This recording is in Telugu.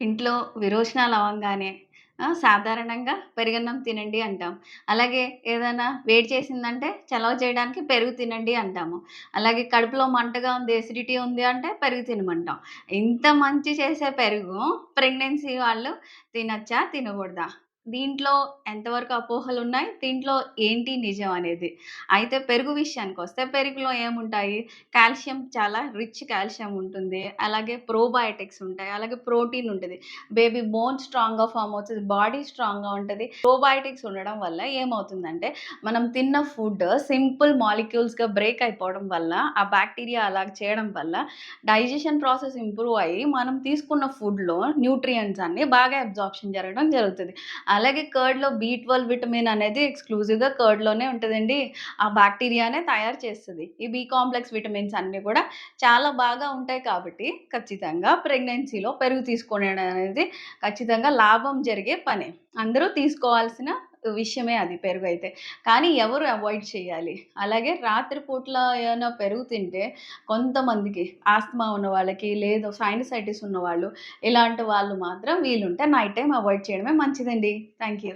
ఇంట్లో విరోచనాలు అవ్వంగానే సాధారణంగా పెరుగన్నం తినండి అంటాం. అలాగే ఏదైనా వేడి చేసిందంటే చలవ చేయడానికి పెరుగు తినండి అంటాము. అలాగే కడుపులో మంటగా ఉంది, ఎసిడిటీ ఉంది అంటే పెరుగు తినమంటాం. ఇంత మంచి చేసే పెరుగు ప్రెగ్నెన్సీ వాళ్ళు తినచ్చా? తినకూడదా? దీంట్లో ఎంతవరకు అపోహలు ఉన్నాయి దీంట్లో ఏంటి నిజం అనేది. అయితే పెరుగు విషయానికి వస్తే పెరుగులో ఏముంటాయి? కాల్షియం చాలా రిచ్ కాల్షియం ఉంటుంది. అలాగే ప్రోబయోటిక్స్ ఉంటాయి. అలాగే ప్రోటీన్ ఉంటుంది బేబీ బోన్ స్ట్రాంగ్‌గా ఫార్మ్ అవుతుంది బాడీ స్ట్రాంగ్‌గా ఉంటుంది ప్రోబయాటిక్స్ ఉండడం వల్ల ఏమవుతుందంటే మనం తిన్న ఫుడ్ సింపుల్ మాలిక్యూల్స్‌గా బ్రేక్ అయిపోవడం వల్ల ఆ బ్యాక్టీరియా అలాగ చేయడం వల్ల డైజెషన్ ప్రాసెస్ ఇంప్రూవ్ అయ్యి మనం తీసుకున్న ఫుడ్‌లో న్యూట్రియంట్స్ అన్నీ బాగా అబ్జార్ప్షన్ జరగడం జరుగుతుంది అలాగే కర్డ్‌లో బి12 విటమిన్ అనేది ఎక్స్‌క్లూజివ్‌గా కర్డ్‌లోనే ఉంటుందండి. ఆ బ్యాక్టీరియానే తయారు చేస్తుంది. ఈ బీ కాంప్లెక్స్ విటమిన్స్ అన్నీ కూడా చాలా బాగా ఉంటాయి కాబట్టి ఖచ్చితంగా ప్రెగ్నెన్సీలో పెరుగు తీసుకోవడం అనేది ఖచ్చితంగా లాభం జరిగే పని. అందరూ తీసుకోవాల్సిన విషయమే అది పెరుగు అయితే కానీ ఎవరు అవాయిడ్ చేయాలి? అలాగే రాత్రిపూట్ల ఏమైనా పెరుగు తింటే కొంతమందికి ఆస్తమా ఉన్న వాళ్ళకి, లేదు సైనసైటిస్ ఉన్నవాళ్ళు, ఇలాంటి వాళ్ళు మాత్రం వీలుంటే నైట్ టైం అవాయిడ్ చేయడమే మంచిదండి. Thank you.